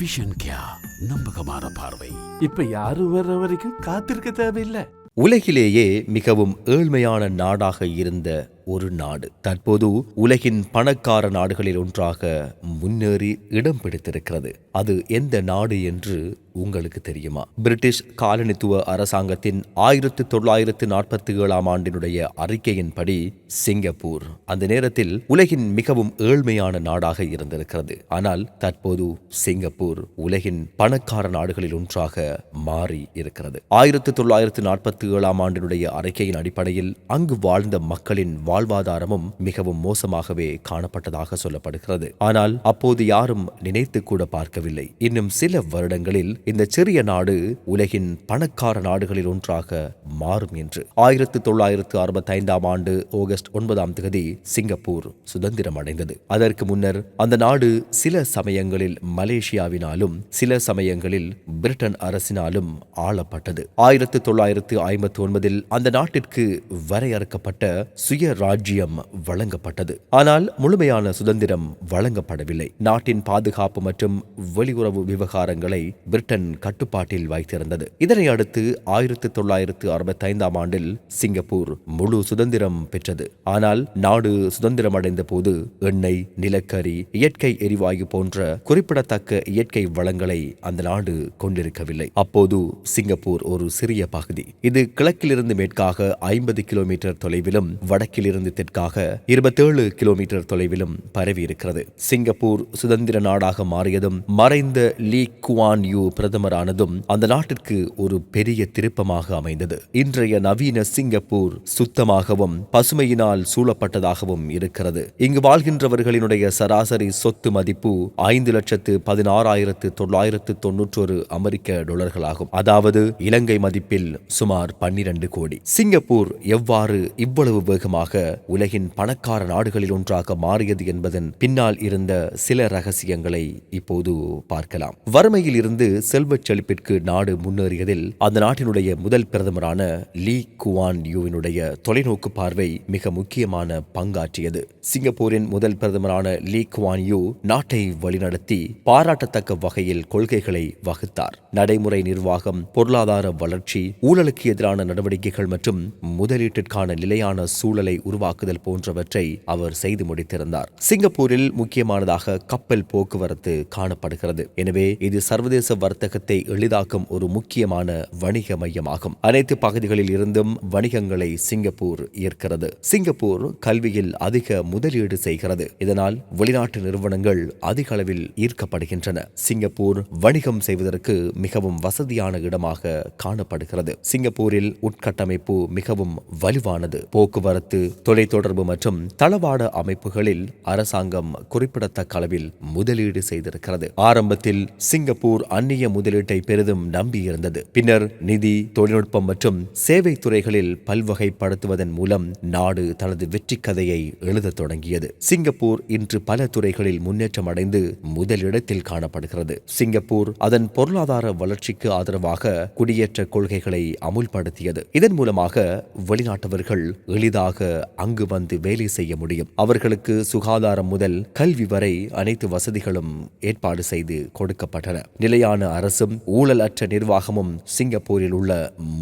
Vision கியா நம்பகமான பார்வை. இப்ப யாரும் வர்ற வரைக்கும் காத்திருக்க தேவையில்லை. உலகிலேயே மிகவும் ஏழ்மையான நாடாக இருந்த ஒரு நாடு. தற்போது உலகின் பணக்கார நாடுகளில் ஒன்றாக முன்னேறி இடம் பிடித்திருக்கிறது. அது எந்த நாடு என்று உங்களுக்கு தெரியுமா? பிரிட்டிஷ் காலனித்துவ அரசாங்கத்தின் ஆயிரத்து தொள்ளாயிரத்து நாற்பத்தி ஏழாம் ஆண்டினுடைய அறிக்கையின்படி சிங்கப்பூர் அந்த நேரத்தில் உலகின் மிகவும் ஏழ்மையான நாடாக இருந்திருக்கிறது. ஆனால் தற்போது சிங்கப்பூர் உலகின் பணக்கார நாடுகளில் ஒன்றாக மாறி இருக்கிறது. ஆயிரத்து தொள்ளாயிரத்து நாற்பத்தி ஏழாம் ஆண்டினுடைய அறிக்கையின் அடிப்படையில் அங்கு வாழ்ந்த மக்களின் வாழ்வாதாரமும் மிகவும் மோசமாகவே காணப்பட்டதாக சொல்லப்படுகிறது. ஆனால் அப்போது யாரும் நினைத்து கூட பார்க்கவில்லை. இன்னும் சில வருடங்களில் இந்த சிறிய நாடு உலகின் பணக்கார நாடுகளில் ஒன்றாக மாறும் என்று. ஆயிரத்தி தொள்ளாயிரத்து அறுபத்தி ஐந்தாம் ஆண்டு ஆகஸ்ட் ஒன்பதாம் தேதி சிங்கப்பூர் சுதந்திரம் அடைந்தது அதற்கு முன்னர் அந்த நாடு சில சமயங்களில் மலேசியாவினாலும் சில சமயங்களில் பிரிட்டன் அரசினாலும் ஆளப்பட்டது. ஆயிரத்தி தொள்ளாயிரத்து ஐம்பத்தி ஒன்பதில் அந்த நாட்டிற்கு வரையறுக்கப்பட்ட சுய ராஜ்யம் வழங்கப்பட்டது. ஆனால் முழுமையான சுதந்திரம் வழங்கப்படவில்லை. நாட்டின் பாதுகாப்பு மற்றும் வெளியுறவு விவகாரங்களை பிரிட்டன் கட்டுப்பாட்டில் வைத்திருந்தது. இதனை அடுத்து ஆயிரத்தி தொள்ளாயிரத்து அறுபத்தி ஐந்தாம் ஆண்டில் சிங்கப்பூர் முழு சுதந்திரம் பெற்றது. ஆனால் நாடு சுதந்திரம் அடைந்த போது எண்ணெய் நிலக்கரி இயற்கை எரிவாயு போன்ற குறிப்பிடத்தக்க இயற்கை வளங்களை அந்த நாடு கொண்டிருக்கவில்லை. அப்போது சிங்கப்பூர் ஒரு சிறிய பகுதி. இது கிழக்கிலிருந்து மேற்காக ஐம்பது கிலோமீட்டர் தொலைவிலும் வடக்கிலிருந்து தெற்காக இருபத்தேழு கிலோமீட்டர் தொலைவிலும் பரவி இருக்கிறது சிங்கப்பூர் சுதந்திர நாடாக மாறியதும் மறைந்த லீ குவான் யூ பிரதமரானதும் அந்த நாட்டிற்கு ஒரு பெரிய திருப்பமாக அமைந்தது. இன்றைய நவீன சிங்கப்பூர் சுத்தமாகவும் பசுமையினால் சூழப்பட்டதாகவும் இருக்கிறது. இங்கு வாழ்கின்றவர்களினுடைய சராசரி சொத்து மதிப்பு ஐந்து லட்சத்து பதினாறாயிரத்து தொள்ளாயிரத்து தொன்னூற்றொரு அமெரிக்க டாலர்களாகும். அதாவது இலங்கை மதிப்பில் சுமார் பன்னிரண்டு கோடி. சிங்கப்பூர் எவ்வாறு இவ்வளவு வேகமாக உலகின் பணக்கார நாடுகளில் ஒன்றாக மாறியது என்பதன் பின்னால் இருந்த சில ரகசியங்களை இப்போது பார்க்கலாம். வறுமையில் இருந்து செல்வச் செழிப்பிற்கு நாடு முன்னேறியதில் அந்த நாட்டினுடைய முதல் பிரதமரான லீ குவான் யூவினுடைய தொலைநோக்கு பார்வை மிக முக்கியமான பங்காற்றியது. சிங்கப்பூரின் முதல் பிரதமரான லீ குவான் யூ நாட்டை வழிநடத்தி பாராட்டத்தக்க வகையில் கொள்கைகளை வகுத்தார். நடைமுறை நிர்வாகம் பொருளாதார வளர்ச்சி ஊழலுக்கு எதிரான நடவடிக்கைகள் மற்றும் முதலீட்டிற்கான நிலையான சூழலை உருவாக்குதல் போன்றவற்றை அவர் செய்து முடித்திருந்தார். சிங்கப்பூரில் முக்கியமானதாக கப்பல் போக்குவரத்து காணப்படுகிறது. எனவே இது சர்வதேச வர்த்தகத்தை எளிதாக்கும் ஒரு முக்கியமான வணிக மையமாகும். அனைத்து பகுதிகளில் இருந்தும் வணிகங்களை சிங்கப்பூர் ஈர்க்கிறது சிங்கப்பூர் கல்வியில் அதிக முதலீடு செய்கிறது. இதனால் வெளிநாட்டு நிறுவனங்கள் அதிக அளவில் ஈர்க்கப்படுகின்றன. சிங்கப்பூர் வணிகம் செய்வதற்கு மிகவும் வசதியான இடமாக காணப்படுகிறது. சிங்கப்பூரில் உட்கட்டமைப்பு மிகவும் வலுவானது. போக்குவரத்து தொலைத்தொடர்பு மற்றும் தளவாட அமைப்புகளில் அரசாங்கம் குறிப்பிடத்தக்க அளவில் முதலீடு செய்திருக்கிறது. ஆரம்பத்தில் சிங்கப்பூர் அந்நிய முதலீட்டை பெரிதும் நம்பியிருந்தது பின்னர் நிதி தொழில்நுட்பம் மற்றும் சேவை துறைகளில் பல்வகைப்படுத்துவதன் மூலம் நாடு தனது வெற்றி கதையை எழுதத் தொடங்கியது. சிங்கப்பூர் இன்று பல துறைகளில் முன்னேற்றம் அடைந்து முதலிடத்தில் காணப்படுகிறது. சிங்கப்பூர் அதன் பொருளாதார வளர்ச்சிக்கு ஆதரவாக குடியேற்ற கொள்கைகளை அமுல்படுத்தியது. இதன் மூலமாக வெளிநாட்டவர்கள் எளிதாக அங்கு வந்து வேலை செய்ய முடியும். அவர்களுக்கு சுகாதாரம் முதல் கல்வி வரை அனைத்து வசதிகளும் ஏற்பாடு செய்து கொடுக்கப்பட்டன. நிலையான அரசும் ஊழல் அற்ற நிர்வாகமும் சிங்கப்பூரில் உள்ள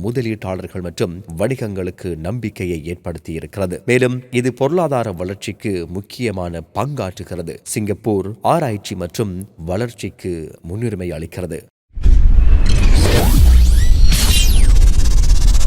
முதலீட்டாளர்கள் மற்றும் வணிகங்களுக்கு நம்பிக்கையை ஏற்படுத்தி இருக்கிறது மேலும் இது பொருளாதார வளர்ச்சிக்கு முக்கியமான பங்காற்றுகிறது. சிங்கப்பூர் ஆராய்ச்சி மற்றும் வளர்ச்சிக்கு முன்னுரிமை அளிக்கிறது.